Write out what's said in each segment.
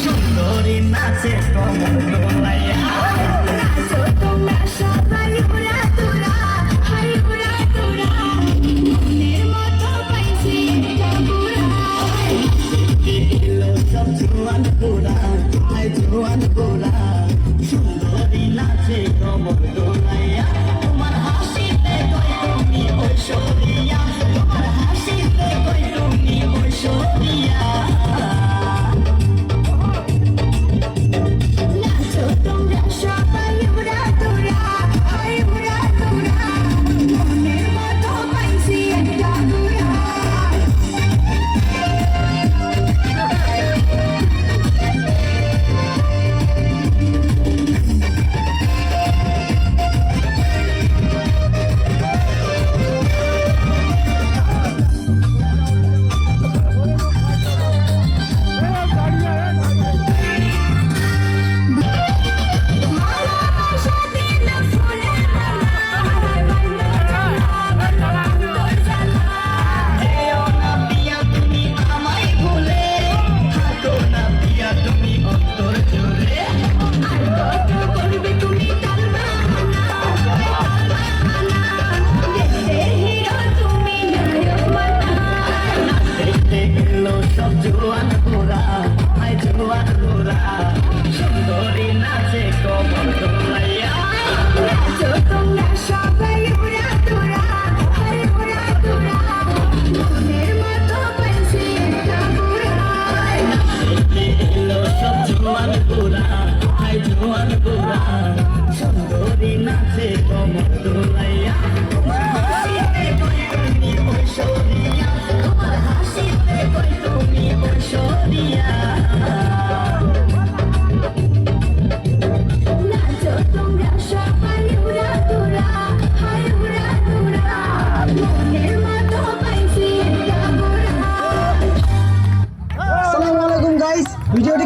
সুন্দরী নাচে কমর দোলাইয়া তোমার জোয়ান সুন্দরী নাচে কমর দোলাইয়া নাচো তোমরা সবাই উড়া তোরা উড়া তোরা মনের মতো পাইছি একটা বুড়া এলো সব জোয়ান গোরা আয় জোয়ান গোরা সুন্দরী নাচে কমর দোলাইয়া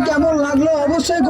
কেমন লাগল অবশ্যই